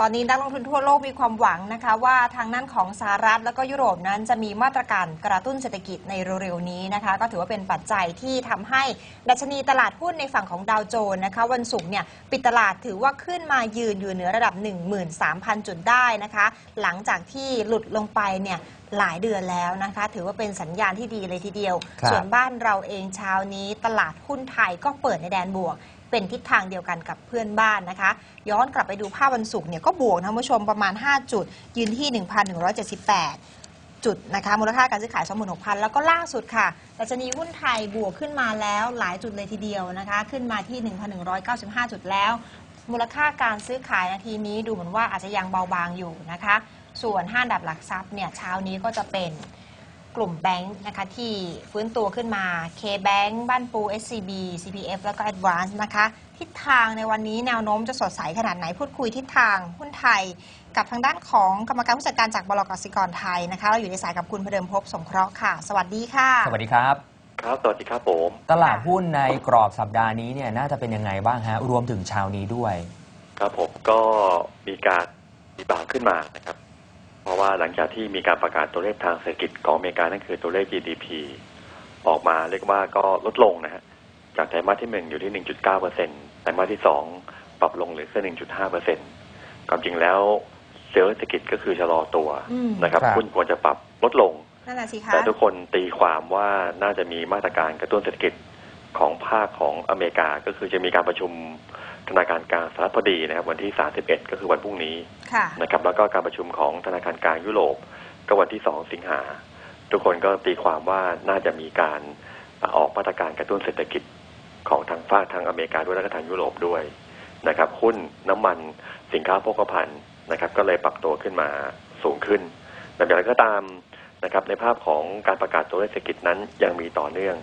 ตอนนี้นักลงทุนทั่วโลกมีความหวังนะคะ ว่าทางด้านของสหรัฐแล้วก็ยุโรปนั้นจะมีมาตรการกระตุ้นเศรษฐกิจในเร็วๆนี้นะคะ ก็ถือว่าเป็นปัจจัยที่ทำให้ดัชนีตลาดหุ้นในฝั่งของดาวโจนส์นะคะ วันศุกร์เนี่ยปิดตลาดถือว่าขึ้นมายืนอยู่เหนือระดับ 13,000 จุดได้นะคะ หลังจากที่หลุดลงไปเนี่ยหลายเดือนแล้วนะคะ ถือว่าเป็นสัญญาณที่ดีเลยทีเดียวครับส่วนบ้านเราเองเช้านี้ตลาดหุ้นไทยก็เปิดในแดนบวก เป็นทิศทางเดียวกันกับเพื่อนบ้านนะคะ ย้อนกลับไปดูภาพวันศุกร์เนี่ยก็บวกนะคุณผู้ชมประมาณ 5 จุด ยืนที่ 1,178จุดนะคะมูลค่าการซื้อขาย 26,000 แล้วก็ล่าสุดค่ะดัชนีหุ้นไทยบวกขึ้นมาแล้วหลายจุดเลยทีเดียวนะคะ ขึ้นมาที่ 1,195 จุดแล้ว มูลค่าการซื้อขายนาทีนี้ดูเหมือนว่าอาจจะยังเบาบางอยู่นะคะ ส่วนห้าดับหลักทรัพย์เนี่ยเช้านี้ก็จะเป็น กลุ่มแบงค์นะคะที่ฟื้นตัวขึ้นมา K-Bank บ้านปู SCB CPF แล้วก็ Advance นะคะทิศทางในวันนี้แนวโน้มจะสดใสขนาดไหนพูดคุยทิศทางหุ้นไทย กับทางด้านของกรรมการผู้จัดการจากบลกสิกรไทยนะคะเราอยู่ในสายกับคุณพเดิมภพสงเคราะห์ค่ะ สวัสดีค่ะ สวัสดีครับ ครับ สวัสดีครับผม ตลาดหุ้นในกรอบสัปดาห์นี้เนี่ยน่าจะเป็นยังไงบ้างฮะรวมถึงเช้านี้ด้วย ครับผมก็มีการรีบาวด์ขึ้นมานะครับ เพราะว่าหลังจากที่มีการประกาศตัวเลขทางเศรษฐกิจของอเมริกานั่นคือตัวเลข GDP ออกมาเรียกว่าก็ลดลงนะฮะจากไตรมาสที่หนึ่งอยู่ที่1.9เปอร์เซ็นต์ไตรมาสที่สองปรับลงเหลือแค่1.5เปอร์เซ็นต์ความจริงแล้วเซลล์เศรษฐกิจก็คือชะลอตัวอืมนะครับครับหุ้นควรจะปรับลดลงนั่นน่ะสิคะแต่ทุกคนตีความว่าน่าจะมีมาตรการกระตุ้นเศรษฐกิจของภาคของอเมริกาก็คือจะมีการประชุม ธนาคารกลางสหรัฐพอดีนะครับ วันที่ 31 ก็คือวันพรุ่งนี้ค่ะนะครับ แล้วก็การประชุมของธนาคารกลางยุโรปก็วันที่ 2 สิงหา ทุกคนก็ตีความว่าน่าจะมีการออกมาตรการกระตุ้นเศรษฐกิจของทางภาคทางอเมริกาด้วยและก็ทางยุโรปด้วยนะครับ หุ้นน้ำมันสินค้าโภคภัณฑ์นะครับ ก็เลยปรับตัวขึ้นมาสูงขึ้นแต่อย่างไรก็ตามนะครับ ในภาพของการประกาศตัวเลขเศรษฐกิจนั้นยังมีต่อเนื่อง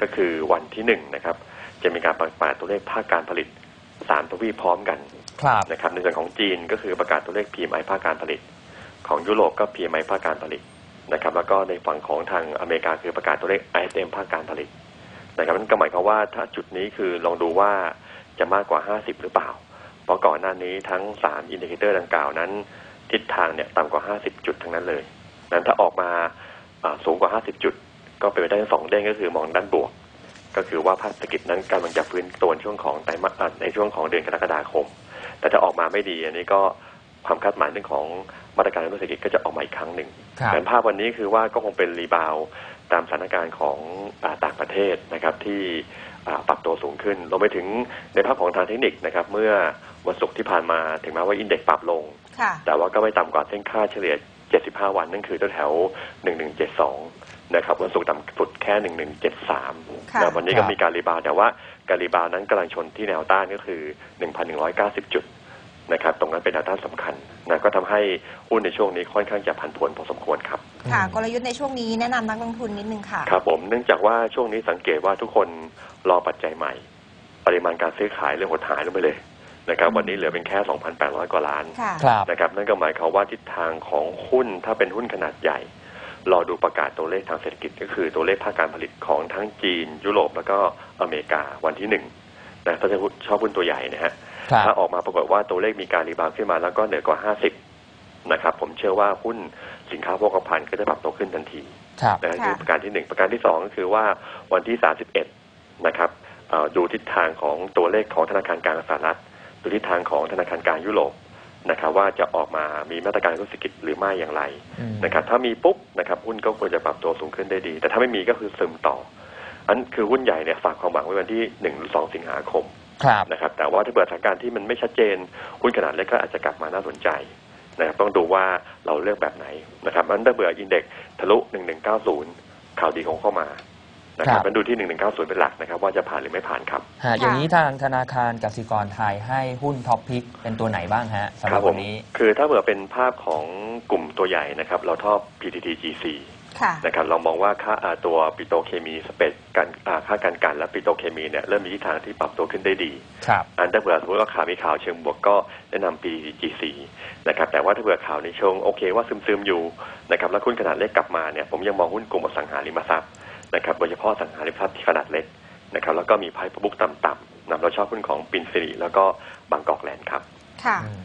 ก็คือวันที่หนึ่งนะครับ จะมีการประกาศตัวเลขภาคการผลิต สามทวีปพร้อมกันครับนะครับในส่วนของจีนก็คือประกาศตัวเลข PMI ภาคการผลิต ของยุโรปก็ PMI ภาคการผลิตนะครับ แล้วก็ในฝั่งของทางอเมริกาคือประกาศตัวเลข ISM ภาคการผลิตนะครับนั่นก็หมายความว่าถ้าจุดนี้คือลองดูว่าจะมากกว่า 50 หรือเปล่า เพราะก่อนหน้านี้ทั้ง 3 อินดิเคเตอร์ดังกล่าวนั้น ทิศทางเนี่ยต่ำกว่า 50 จุดทั้งนั้นเลย นั้นถ้าออกมาอ่าสูงกว่า 50 จุด ก็เป็นไปได้ทั้งสองเด้งก็คือมองด้านบวก ก็คือว่าภาคเศรษฐกิจนั้นกำลังจะฟื้นตัวในช่วงของไตรมาสอ่าในช่วงของเดือนกรกฎาคม แต่ถ้าออกมาไม่ดีอันนี้ก็ความคาดหมายเรื่องของมาตรการกระตุ้นเศรษฐกิจก็จะออกมาอีกครั้งหนึ่งครับแต่ภาพวันนี้คือว่าก็คงเป็นรีบาวด์ตามสถานการณ์ของอาต่างประเทศนะครับที่อ่าปรับตัวสูงขึ้นรวมไปถึงในภาพของทางเทคนิคนะครับเมื่อวันศุกร์ที่ผ่านมาถึงแม้ว่าอินเด็กซ์ปรับลงค่ะแต่ว่าก็ไม่ต่ำกว่าเส้นค่าเฉลี่ย 75 วันนั่นคือแถวๆ1172 นะครับวันศุกร์ต่ำสุดแค่1173ค่ะแต่วันนี้ก็ครับมีการรีบาวด์แต่ว่าการรีบาวด์นั้นกำลังชนที่แนวต้านก็คือ1,190จุดนะครับตรงนั้นเป็นแนวต้านสำคัญนะก็ทำให้หุ้นในช่วงนี้ค่อนข้างจะผันผวนพอสมควรครับค่ะกลยุทธ์ในช่วงนี้แนะนำนักลงทุนนิดนึงค่ะครับผมเนื่องจากว่าช่วงนี้สังเกตว่าทุกคนรอปัจจัยใหม่ ปริมาณการซื้อขายเรื่องหดหายลงไปเลยนะครับวันนี้เหลือเป็นแค่ 2,800 กว่าล้านค่ะครับนะครับนั่นก็หมายความว่าทิศทางของหุ้นถ้าเป็นหุ้นขนาดใหญ่ รอดูประกาศตัวเลขทางเศรษฐกิจก็คือตัวเลขภาคการผลิตของทั้งจีน ยุโรปแล้วก็อเมริกาวันที่หนึ่งนะถ้าจะชอบหุ้นตัวใหญ่นะฮะครับถ้าออกมาปรากฏว่าตัวเลขมีการรีบาวด์ขึ้นมาแล้วก็เหนือกว่า50นะครับ ผมเชื่อว่าหุ้นสินค้าโภคภัณฑ์ก็จะปรับตัวขึ้นทันทีครับนะค่ะคือประการที่หนึ่งประการที่สองก็คือว่าวันที่31นะครับเอ่อดูทิศทางของตัวเลขของธนาคารกลางสหรัฐดูทิศทางของธนาคารกลางยุโรป นะครับว่าจะออกมามีมาตรการกระตุ้นเศรษฐกิจหรือไม่อย่างไรอืมนะครับถ้ามีปุ๊บนะครับหุ้นก็ควรจะปรับตัวสูงขึ้นได้ดี แต่ถ้าไม่มีก็คือซึมต่อ อันคือหุ้นใหญ่เนี่ยฝากความหวังไว้วันที่หนึ่งหรือสองสิงหาคมครับนะครับแต่ว่าถ้าเกิดสถานการณ์ที่มันไม่ชัดเจนหุ้นขนาดเล็กก็อาจจะกลับมาน่าสนใจนะครับต้องดูว่าเราเลือกแบบไหนนะครับมันถ้าเบื่ออินเด็กทะลุ1190ข่าวดีคงเข้ามา นะคครัรับบมันดูที่1190เป็นหลักนะครับ ว่าจะผ่านหรือไม่ผ่านครับฮะอย่างนี้ทางธนาคารกสิกรไทยให้หุ้นท็อปพิกเป็นตัวไหนบ้างฮะสำหรับผวัมนนี้ คือถ้าเผื่อเป็นภาพของกลุ่มตัวใหญ่นะครับ เราชอบ PTTGC ค่ะนะครับเรามองว่าค่าอ่าตัวปิโตรเคมีสเปซการอ่าค่าการกันและปิโตรเคมีเนี่ยเริ่มมีทิศทางที่ปรับตัวขึ้นได้ดีครับอันถ้าเผื่อสมมติว่าข่าวมีข่าวเชิงบวกก็แนะนำ PGC นะครับแต่ว่าถ้าเผื่อข่าวในเชิงโอเคว่าซึมๆอยู่นะครับแล้วหุ้นขนาดเล็กกลับมาเนี่ยผมยังมองหุ้นกลุ่มอสังหาริมทรัพย์ นะครับโดยเฉพาะอสังหาริมทรัพย์ที่ขนาดเล็กนะครับแล้วก็มีไพ่ประบุกต่ำๆนะเราชอบหุ้นของปินซิริแล้วก็บางกอกแลนด์ครับค่ะอืม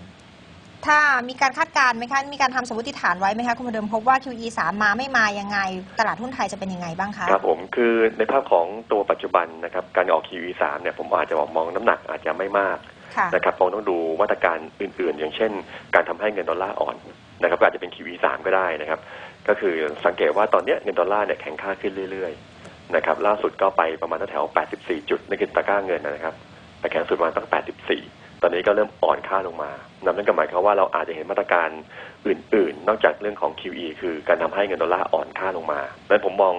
ถ้ามีการคาดการณ์ไหมคะ มีการทำสมมติฐานไว้ไหมคะ คุณประเดิมพบว่า QE 3 มาไม่มายังไง ตลาดหุ้นไทยจะเป็นยังไงบ้างคะ ครับผมคือในภาพของตัวปัจจุบันนะครับการออก QE 3 เนี่ยผมอาจจะบอกมองน้ำหนักอาจจะไม่มากค่ะ นะครับคงต้องดูมาตรการอื่นๆ อย่างเช่น การทำให้เงินดอลลาร์อ่อนนะครับก็อาจจะเป็น QE 3 ก็ได้นะครับ ก็คือสังเกตว่าตอนเนี้ยเงินดอลลาร์เนี่ยแข็งค่าขึ้นเรื่อยๆนะครับล่าสุดก็ไปประมาณแถวๆ84 จุดในกินตะกร้าเงินนะครับแต่แข็งสุดประมาณตั้ง 84 ตอนนี้ก็เริ่มอ่อนค่าลงมานั่นก็หมายความว่าเราอาจจะเห็นมาตรการอื่น ๆ นอกจากเรื่องของ QE คือการทำให้เงินดอลลาร์อ่อนค่าลงมาดังนั้นผมมอง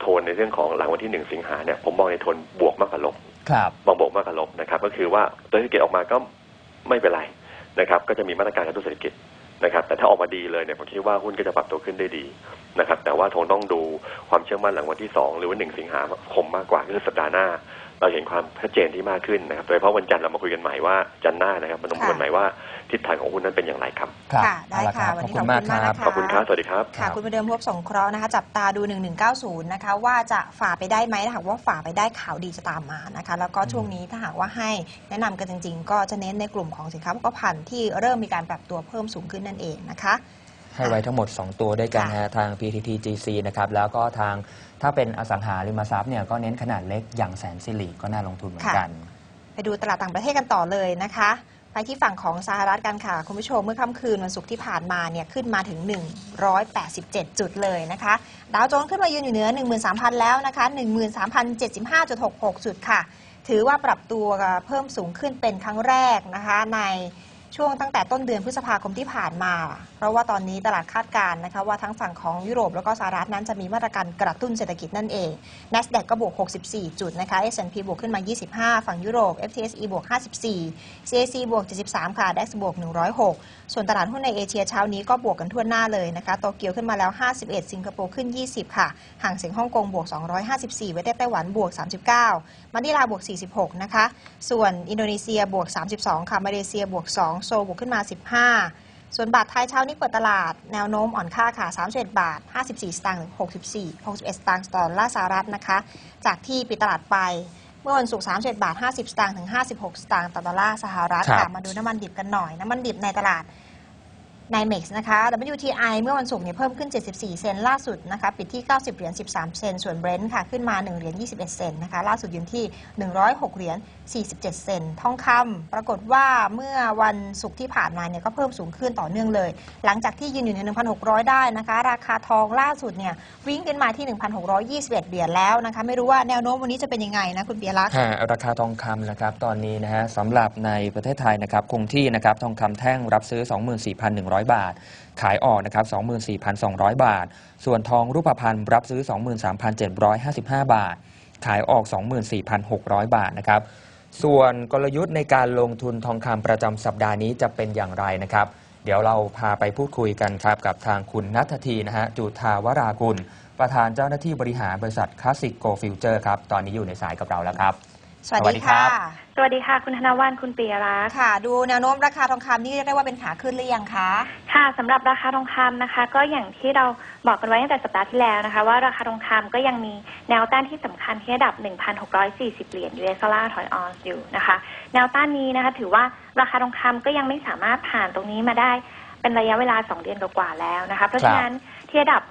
โทนในเรื่องของหลังวันที่หนึ่งสิงหาเนี่ยผมมองในโทนบวกมากกว่าลบครับมองบวกมากกว่าลบนะครับ ก็คือว่าตัวเศรษฐกิจออกมาก็ไม่เป็นไรนะครับ ก็จะมีมาตรการกระตุ้นเศรษฐกิจ นะครับแต่ถ้าออกมาดีเลยเนี่ยผมคิดว่าหุ้นก็จะปรับตัวขึ้นได้ดีนะครับแต่ว่าคงต้องดูความเชื่อมั่นหลังวันที่สองหรือว่าหนึ่งสิงหาคมมากกว่าคือสัปดาห์หน้า เราเห็นความชัดเจนที่มากขึ้นนะครับ โดยเฉพาะวันจันทร์เรามาคุยกันใหม่ว่าจันทร์หน้านะครับมันต้องคุยกันใหม่ว่าทิศทางของหุ้นนั้นเป็นอย่างไรครับ ครับค่ะได้เอาละค่ะรับวันขอบนี้คุณมากคขอบคุณมากรับ นะคะขอบคุณครับ สวัสดีครับ ค่ะ คุณประเดิมพบสงเคราะห์นะคะ จับตาดู 1190 นะคะ ว่าจะฝ่าไปได้ไหมถ้าหากว่าฝ่าไปได้ข่าวดีจะตามมานะคะ แล้วก็ช่วงนี้ถ้าหากว่าให้แนะนำกันจริง ๆ ก็จะเน้นในกลุ่มของสินค้าโภคภัณฑ์ที่เริ่มมีการปรับตัวเพิ่มสูงขึ้นนั่นเองนะคะ ให้ไว้ทั้งหมด 2 ตัวด้วยกันค่ะฮะทาง PTT GC นะครับแล้วก็ทางถ้าเป็นอสังหาริมทรัพย์เนี่ยก็เน้นขนาดเล็กอย่างแสนสิริก็น่าลงทุนเหมือนกัน ไปดูตลาดต่างประเทศกันต่อเลยนะคะไปที่ฝั่งของสหรัฐกันค่ะ คุณผู้ชมเมื่อค่ำคืนวันศุกร์ที่ผ่านมาเนี่ยขึ้นมาถึง 187 จุดเลยนะคะ ดาวโจนส์ขึ้นมายืนอยู่เหนือ 13,000 แล้วนะคะ 13,075.66 จุดค่ะ ถือว่าปรับตัวเพิ่มสูงขึ้นเป็นครั้งแรกนะคะ ในช่วงตั้งแต่ต้นเดือนพฤษภาคมที่ผ่านมา เพราะว่าตอนนี้ตลาดคาดการณ์นะคะว่าทั้งฝั่งของยุโรปแล้วก็สหรัฐนั้นจะมีมาตรการกระตุ้นเศรษฐกิจนั่นเอง NASDAQ ก็บวก 64 จุดนะคะ S&P บวกขึ้นมา 25 ฝั่งยุโรป FTSE บวก 54 CAC บวก 73 ค่ะ DAX บวก 106 ส่วนตลาดหุ้นในเอเชียเช้านี้ก็บวกกันทั่วหน้าเลยนะคะโตเกียวขึ้นมาแล้ว 51 สิงคโปร์ขึ้น 20 ค่ะห่างเสียงฮ่องกงบวก 254 เวทไต้หวันบวก 39มะนิลาบวก 46 นะคะ ส่วนอินโดนีเซียบวก 32 ค่ะ มาเลเซียบวก 2 โซบวกขึ้นมา 15 ส่วนบาทไทยเช้านี้เปิดตลาดแนวโน้มอ่อนค่าค่ะ31บาท 54 สตางค์ถึง64 61 สตางค์ต่อดอลลาร์สหรัฐนะคะ จากที่ปิดตลาดไปเมื่อวันศุกร์31บาท 50 สตางค์ถึง 56 สตางค์ต่อดอลลาร์สหรัฐครัค่ะบมาดูน้ำมันดิบกันหน่อย น้ำมันดิบในตลาด NYMEX นะคะ WTI เมื่อวันศุกร์เนี่ยเพิ่มขึ้น 74 เซนล่าสุดนะคะปิดที่ 90 เหรียญ 13 เซนส่วน Brent ค่ะขึ้นมา 1 เหรียญ 21 เซนนะคะล่าสุดยืนที่ 106 เหรียญ 47 เซนทองคำปรากฏว่าเมื่อวันศุกร์ที่ผ่านมาเนี่ยก็เพิ่มสูงขึ้นต่อเนื่องเลย หลังจากที่ยืนอยู่ใน 1,600 ได้นะคะ ราคาทองล่าสุดเนี่ยวิ่งขึ้นมาที่ 1,621 เหรียญแล้วนะคะไม่รู้ว่าแนวโน้มวันนี้จะเป็นยังไงนะคุณเบียร์ลักษ์ราคาทองคำนะครับตอนนี้นะฮะสำหรับในประเทศไทยนะครับคงที่นะครับทองคำแท่งรับซื้อ 24,100บาท ขายออกนะครับ24,200 บาท ส่วนทองรูปพรรณรับซื้อ 23,755 บาท ขายออก 24,600 บาทนะครับส่วนกลยุทธ์ในการลงทุนทองคำประจำสัปดาห์นี้จะเป็นอย่างไรนะครับ เดี๋ยวเราพาไปพูดคุยกันครับ กับทางคุณนัททีนะฮะจุธาวรากุล ประธานเจ้าหน้าที่บริหารบริษัทคลาสสิกโกฟิวเจอร์ครับ ตอนนี้อยู่ในสายกับเราแล้วครับ สวัสสวัสดีดีครัค่ะบสวัสดีค่ะ คุณธนวันคุณปียรักษ์ค่ะ ดูแนวโน้มราคาทองคำนี่เรียกได้ว่าเป็นขาขึ้นหรือยังคะ ค่ะสำหรับราคาทองคำนะคะ ก็อย่างที่เราบอกกันไว้ตั้งแต่สัปดาห์ที่แล้วนะคะ ว่าราคาทองคำก็ยังมีแนวต้านที่สำคัญที่ระดับ 1,640 เหรียญ US ดอลลาร์ถอยออนซ์อยู่นะคะ แนวต้านนี้นะคะ ถือว่าราคาทองคำก็ยังไม่สามารถผ่านตรงนี้มาได้เป็นระยะเวลา 2 เดือนกว่าๆแล้วนะคะ เพราะฉะนั้น ที่ระดับ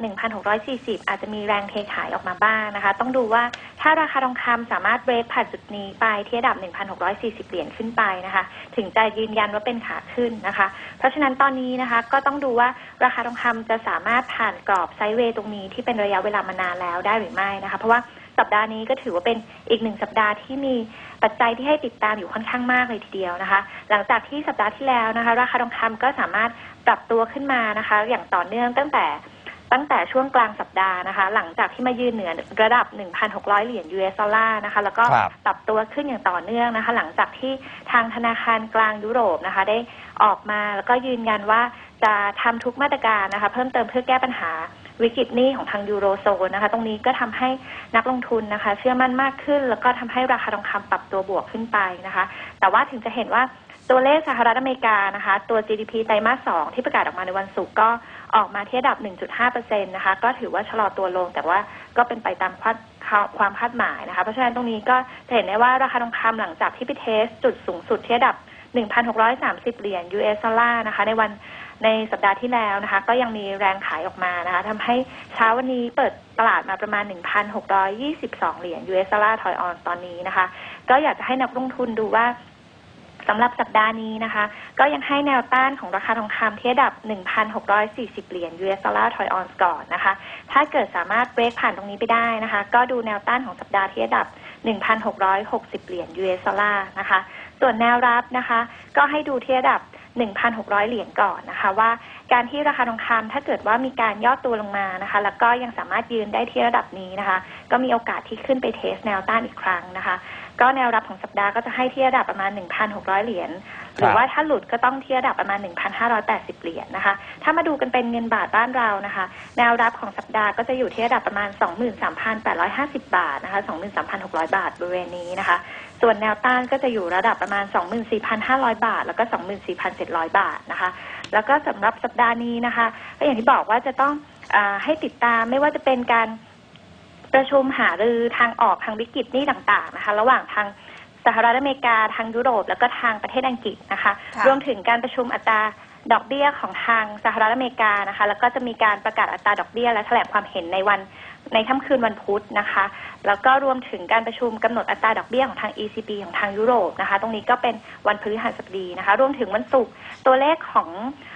1,640 อาจจะมีแรงเทขายออกมาบ้างนะคะ ต้องดูว่าถ้าราคาทองคำสามารถเบรกผ่านจุดนี้ไปที่ระดับ 1,640 เหรียญขึ้นไปนะคะ ถึงจะยืนยันว่าเป็นขาขึ้นนะคะ เพราะฉะนั้นตอนนี้นะคะก็ต้องดูว่าราคาทองคำจะสามารถผ่านกรอบไซด์เวย์ตรงนี้ที่เป็นระยะเวลามานานแล้วได้หรือไม่นะคะ เพราะว่าสัปดาห์นี้ก็ถือว่าเป็นอีกหนึ่งสัปดาห์ที่มีปัจจัยที่ให้ติดตามอยู่ค่อนข้างมากเลยทีเดียวนะคะ หลังจากที่สัปดาห์ที่แล้วนะคะ ราคาทองคำก็สามารถปรับตัวขึ้นมานะคะ อย่างต่อเนื่องตั้งแต่ ตั้งแต่ช่วงกลางสัปดาห์นะคะ หลังจากที่มายืนเหนือระดับ 1,600 เหรียญ US ดอลลาร์นะคะ แล้วก็ครับปรับตัวขึ้นอย่างต่อเนื่องนะคะ หลังจากที่ทางธนาคารกลางยุโรปนะคะ ได้ออกมาแล้วก็ยืนยันว่าจะทำทุกมาตรการนะคะ เพิ่มเติมเพื่อแก้ปัญหาวิกฤตหนี้ของทางยูโรโซนนะคะ ตรงนี้ก็ทำให้นักลงทุนนะคะ เชื่อมั่นมากขึ้น แล้วก็ทำให้ราคาทองคำปรับตัวบวกขึ้นไปนะคะ แต่ว่าถึงจะเห็นว่าตัวเลขสหรัฐอเมริกานะคะ ตัว GDP ไตรมาสสองที่ประกาศออกมาในวันศุกร์ก็ ออกมาที่ระดับ 1.5%นะคะ ก็ถือว่าชะลอตัวลง แต่ว่าก็เป็นไปตามความความคาดหมายนะคะ เพราะฉะนั้นตรงนี้ก็จะเห็นได้ว่าราคาทองคำหลังจากที่ไปเทสจุดสูงสุดที่ระดับ 1,630 เหรียญ US ดอลลาร์นะคะ ในวันในสัปดาห์ที่แล้วนะคะ ก็ยังมีแรงขายออกมานะคะทำให้เช้าวันนี้เปิดตลาดมาประมาณ 1,622 เหรียญ US ดอลลาร์ถอยออนตอนนี้นะคะ ก็อยากจะให้นักลงทุนดูว่า สำหรับสัปดาห์นี้นะคะ ก็ยังให้แนวต้านของราคาทองคำที่ระดับ 1,640 เหรียญ US ดอลลาร์ถอยออนก่อนนะคะ ถ้าเกิดสามารถเบรกผ่านตรงนี้ไปได้นะคะ ก็ดูแนวต้านของสัปดาห์ที่ระดับ 1,660 เหรียญ US ดอลลาร์นะคะ ส่วนแนวรับนะคะ ก็ให้ดูที่ระดับ 1,600 เหรียญก่อนนะคะว่าการที่ราคาทองคำถ้าเกิดว่ามีการย่อตัวลงมานะคะ แล้วก็ยังสามารถยืนได้ที่ระดับนี้นะคะ ก็มีโอกาสที่ขึ้นไปเทสแนวต้านอีกครั้งนะคะ ก็แนวรับของสัปดาห์ก็จะให้ที่ระดับประมาณ 1,600 เหรียญ หรือว่าถ้าหลุดก็ต้องที่ระดับประมาณ 1,580 เหรียญนะคะ ถ้ามาดูกันเป็นเงินบาทบ้านเรานะคะ แนวรับของสัปดาห์ก็จะอยู่ที่ระดับประมาณ 23,850 บาทนะคะ 23,600 บาทบริเวณนี้นะคะ ส่วนแนวต้านก็จะอยู่ระดับประมาณ 24,500 บาท แล้วก็ 24,700 บาทนะคะ แล้วก็สำหรับสัปดาห์นี้นะคะ ก็อย่างที่บอกว่าจะต้องอาให้ติดตามไม่ว่าจะเป็นการ ประชุมหารือทางออกทางวิกฤตหนี้ต่างๆนะคะ ระหว่างทางสหรัฐอเมริกาทางยุโรป แล้วก็ทางประเทศอังกฤษนะคะค่ะรวมถึงการประชุมอัตราดอกเบี้ยของทางสหรัฐอเมริกานะคะ แล้วก็จะมีการประกาศอัตราดอกเบี้ยและแถลงความเห็นในวันในค่ำคืนวันพุธนะคะ แล้วก็รวมถึงการประชุมกำหนดอัตราดอกเบี้ยของทาง ECB ของทางยุโรปนะคะ ตรงนี้ก็เป็นวันพฤหัสบดีนะคะ รวมถึงวันศุกร์ตัวเลขของอา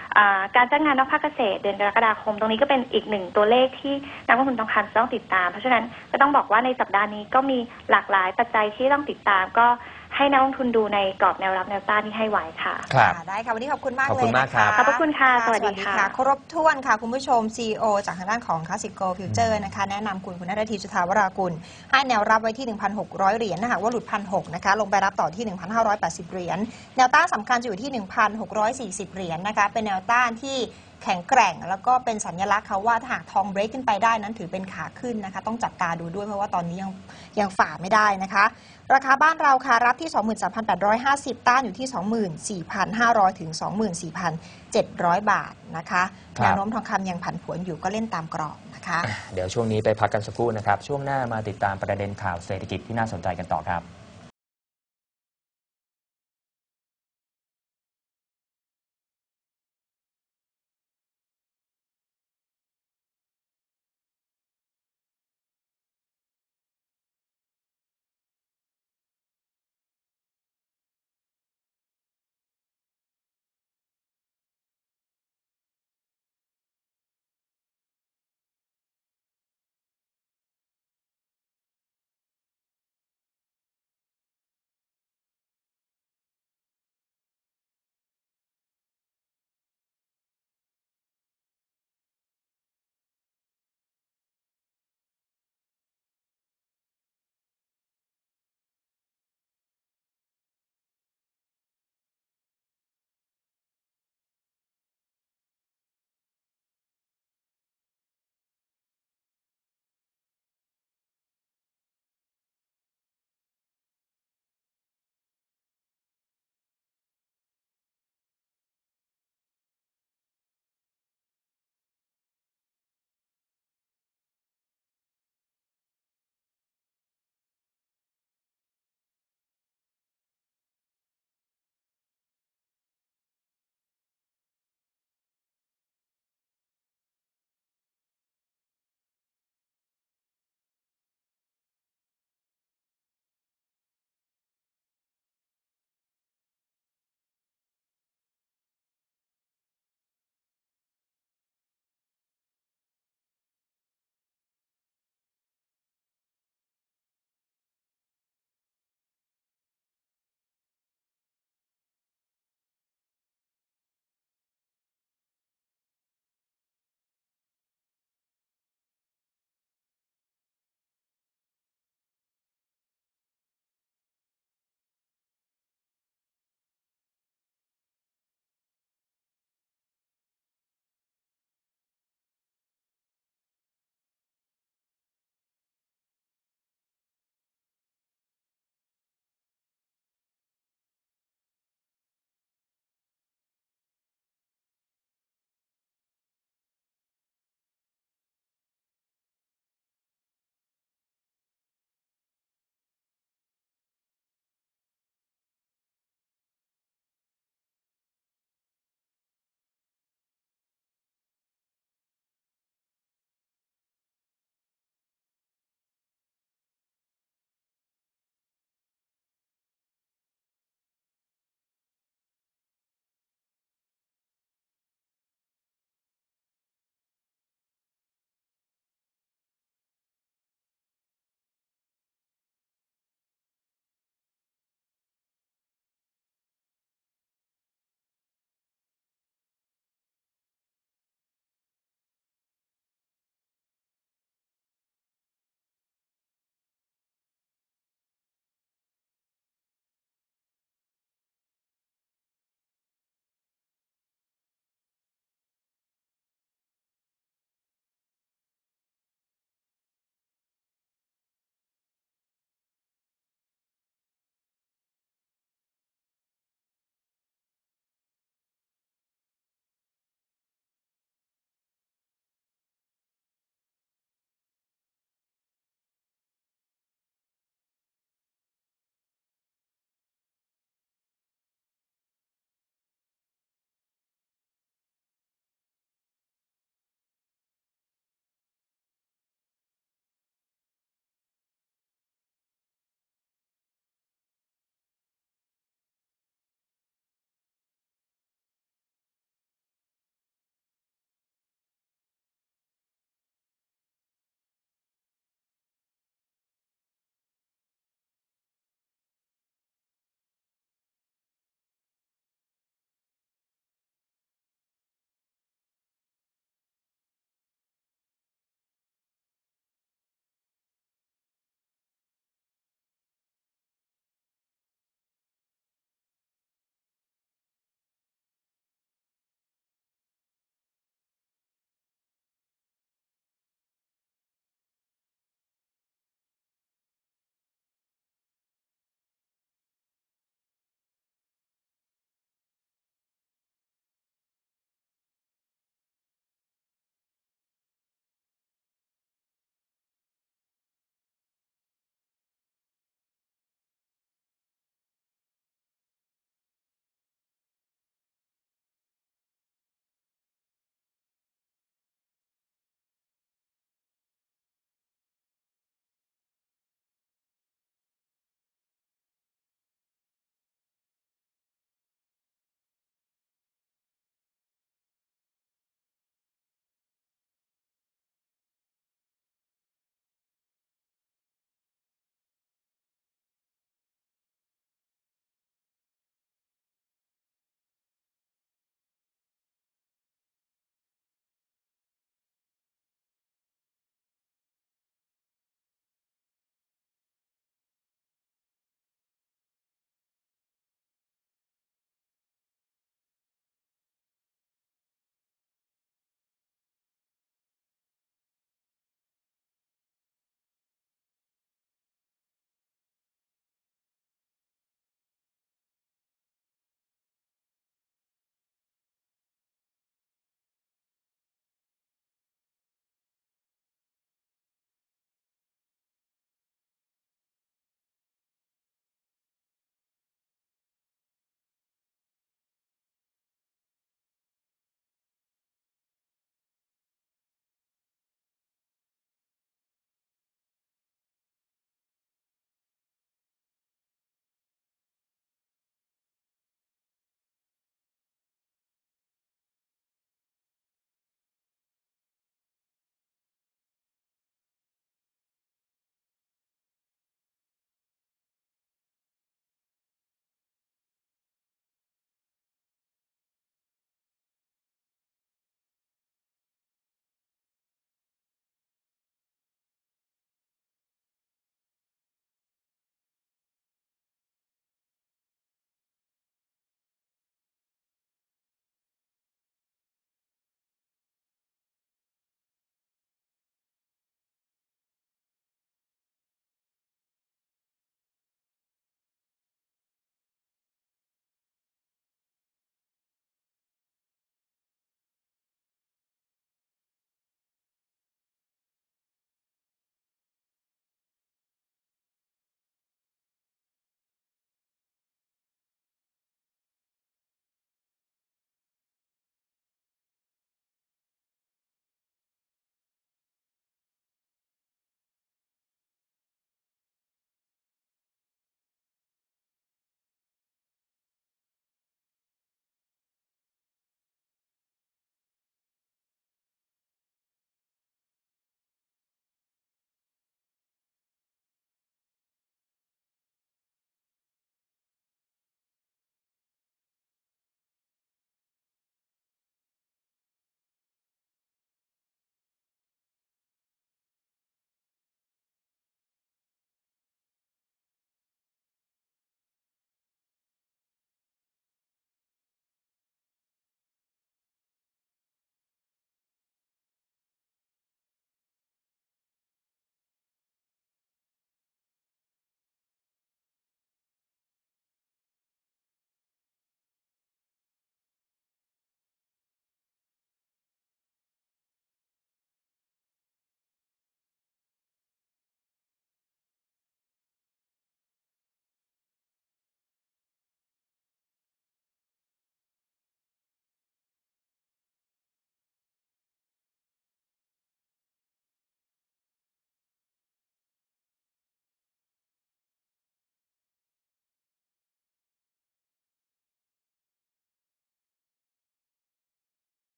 การจ้างงานนอกภาคเกษตรเดือนกรกฎาคม ตรงนี้ก็เป็นอีกหนึ่งตัวเลขที่นักลงทุนทองคำต้องติดตาม เพราะฉะนั้นก็ต้องบอกว่าในสัปดาห์นี้ก็มีหลากหลายปัจจัยที่ต้องติดตามก็ ให้นักลงทุนดูในกรอบแนวรับแนวต้านที่ให้ไว้ค่ะ ครับค่ะได้ค่ะวันนี้ขอบคุณมากขอบเลยคุณมากนะครัคะบขอบพระคุณค่ะสวัสดีค่ะ ครบถ้วนค่ะคุณผู้ชม CEO จากทางด้านของ Classic Go Future นะคะ แนะนำคุณคุณนรทีจุธาวรากุล ให้แนวรับไว้ที่ 1,600 เหรียญนะหากว่าหลุด 1,600 นะคะ ลงไปรับต่อที่ 1,580 เหรียญ แนวต้านสำคัญจะอยู่ที่ 1,640 เหรียญนะคะ เป็นแนวต้านที่ แข็งแกร่ง แล้วก็เป็นสัญลักษณ์เขาว่าถ้าหากทองเบรกขึ้นไปได้นั้นถือเป็นขาขึ้นนะคะ ต้องจับตาดูด้วยเพราะว่าตอนนี้ยังยังฝ่าไม่ได้นะคะ ราคาบ้านเราค่ะรับที่ 23,850 ต้านอยู่ที่ 24,500 ถึง 24,700 บาทนะคะครับแนวโน้มทองคำยังผันผวนอยู่ก็เล่นตามกรอบนะคะ เดี๋ยวช่วงนี้ไปพักกันสักครู่นะครับ ช่วงหน้ามาติดตามประเด็นข่าวเศรษฐกิจที่น่าสนใจกันต่อครับ